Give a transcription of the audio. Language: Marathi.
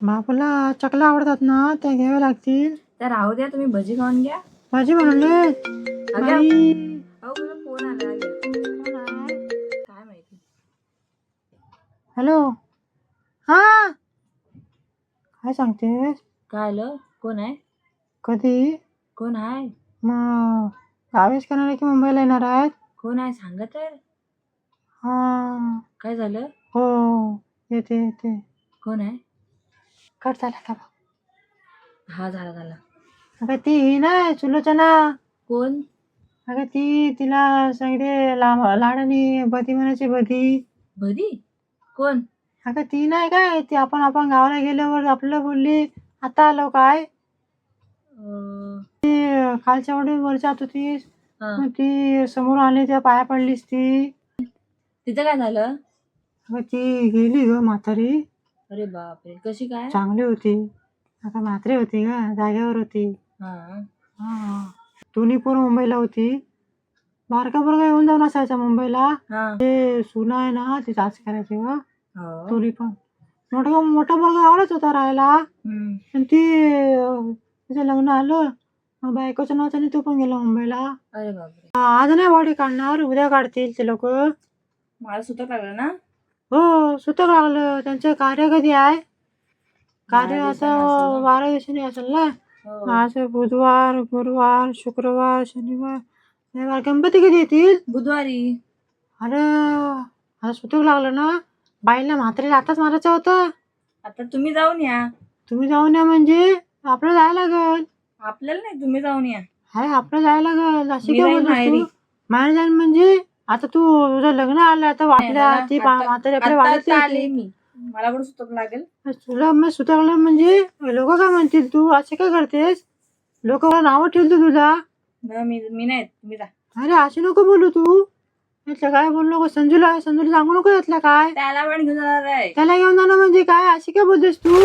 बापूला चकल्या आवडतात ना त्या घ्याव्या लागतील. तर राहू द्या तुम्ही भजी खाऊन घ्या. भाजी बाई. अहो फोन आला काय माहिती? हॅलो. हा. काय सांगतेस? काय आलं? कोण आहे? कधी? कोण आहे? मग गावीच करणार आहे की मुंबईला येणार आहेत? कोण आहे? सांगा तर हा. काय झालं? हो. येते येते. कोण आहे? कट झाला का बघ. हा झाला झाला. अगं ती ही नाही सुलोचना कोण? अगं ती तिला सांगते ला लाडानी बधी म्हणायची बधी भदी कोण? अगं ती नाही काय ती आपण आपण गावाला गेल्यावर आपल्याला बोलली आता आलो काय? अं, ती खालच्या वडील वर जात होतीस हा. मग ती समोर आली त्या पाया पडलीस ती. तिचं काय झालं? अगं ती गेली ग म्हातारी. अरे बापरे कशी काय? चांगली होती. आता म्हातारी होती ग जागेवर होती. हा. हा. दोन्ही पोरं मुंबईला होती. बारका पोरगा येऊन जाऊन असायचा मुंबईला. हा. ते सुना आहे ना ती जाच करायची ग. हो. दोन्ही पण. मोठा मोठा पोरगा गावालाच होता राहायला. हम्म. आणि ती अं, तिचं लग्न आलं. मग बायकोच्या नावाने तो पण गेला मुंबईला. अरे बापरे. आज नाही बॉडी काढणार उद्या काढतील ते लोक. मला सुतक लागलं ना? हो सुतक लागलं. त्यांचं कार्य कधी आहे? कार्य आता? बारा दिवसांनी असेल ना? हो. आज बुधवार गुरुवार शुक्रवार शनिवार रविवार गणपती कधी येतील? बुधवारी. अरे आता सुतक लागलं ना? बाईला म्हातारीला आताच मारायचं होतं. आता तुम्ही जाऊन या. तुम्ही जाऊन या म्हणजे? आपलं जायला लागल. आपल्याला नाही तुम्ही जाऊन या. अरे आपलं जायला लागल. अशी काय बोलतोस माहेरी. जाईन म्हणजे? आता तू तुझं लग्न आलं आता वाटल्या ती आता- आपल्या आता- वाढीत आता आले येते. मी. मला पण सुतक लागेल. तुला मग म्हणजे? लोक काय म्हणतील तू? असे काय करतेस? लोक नावं ठेवतील तुझा न, मी मी नाही जा. अरे असे नको बोलू तू. यातलं काय बोलू नको? संजूला संजूला सांगू नको यातलं काय? त्याला पण घेऊन जाणार आहे. त्याला घेऊन जाणं म्हणजे काय? अशी काय बोलतेस तू?